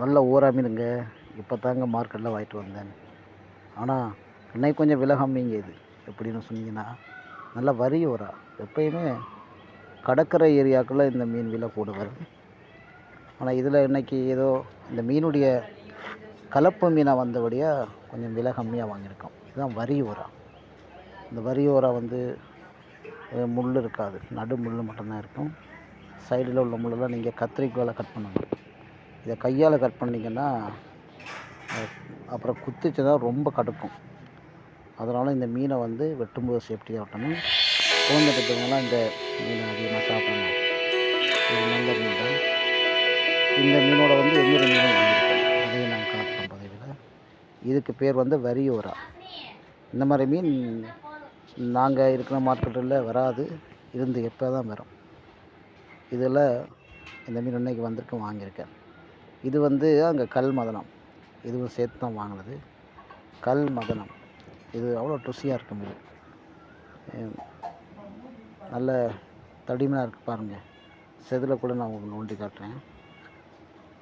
நல்ல ஊரா மீனுங்க. இப்போ தாங்க மார்க்கெட்டில் வாங்கிட்டு வந்தேன். ஆனால் இன்னைக்கு கொஞ்சம் விலை கம்மிங்க இது எப்படின்னு சொன்னீங்கன்னா நல்ல வரி ஊரா. எப்பயுமே கடற்கரை ஏரியாக்குள்ளே இந்த மீன் விலை கூட வரும் ஆனால் இதில் இன்றைக்கி ஏதோ இந்த மீனுடைய கலப்பு மீனாக வந்தபடியாக கொஞ்சம் விலை கம்மியாக வாங்கியிருக்கோம். இதுதான் வரி ஊரா. இந்த வரி ஊரா வந்து முள் இருக்காது. நடு முள் மட்டும்தான் இருக்கும். சைடில் உள்ள முள்ளெல்லாம் நீங்கள் கத்திரிக்கோலை கட் பண்ணணும். இதை கையால் கட் பண்ணிங்கன்னா அப்புறம் அப்புறம் குத்துச்சுன்னா ரொம்ப கடுக்கும். அதனால் இந்த மீனை வந்து வெட்டும்போது சேஃப்டியாக வெட்டணும் குழந்தை பெற்றவங்களாம் இந்த மீனை அதிகமாக சாப்பிடணும். இது நல்ல மீன் தான். இந்த மீனோட வந்து இன்னொரு மீனும் வாங்கியிருக்கோம். அதையும் நான் காட்டுறோம் பதவியில் இதுக்கு பேர் வந்து வரியோரா. இந்த மாதிரி மீன் நாங்கள் இருக்கிற மார்க்கெட்டில் வராது. இருந்து எப்போ தான் வரும். இதில் இந்த மீன் இன்னைக்கு வந்திருக்கு வாங்கியிருக்கேன். இது வந்து அங்கே கல் மதனம். இதுவும் சேர்த்து தான் வாங்கினது. கல் மதனம். இது அவ்வளோ ருசியாக இருக்கும் இது. நல்ல தடிமனாக இருக்குது பாருங்கள் செதில் கூட நான் உங்களுக்கு நோண்டி காட்டுறேன்.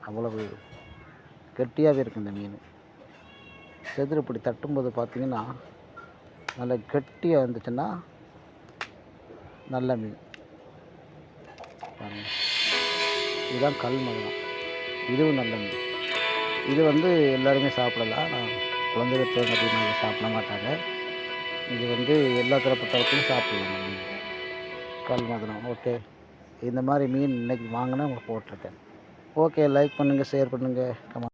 அவ்வளவு கெட்டியாகவே இருக்குது இந்த மீன். செதில் இப்படி தட்டும்போது பார்த்தீங்கன்னா நல்ல கெட்டியாக இருந்துச்சுன்னா நல்ல மீன். பாருங்கள் இதுதான் கல் மதனம். இதுவும் நல்லது. இது வந்து எல்லாருமே சாப்பிடலாம் நான் குழந்தை பெற்றவங்க சாப்பிட மாட்டாங்க. இது வந்து எல்லா தரப்பட்டவர்களும் சாப்பிடலாம். கல் மதனம். ஓகே. இந்த மாதிரி மீன் இன்றைக்கி வாங்கினா உங்களுக்கு போட்டிருக்கேன் ஓகே. லைக் பண்ணுங்கள் ஷேர் பண்ணுங்கள் கமெண்ட்